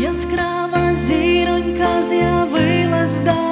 яскрава зіронька з'явилась вдаль.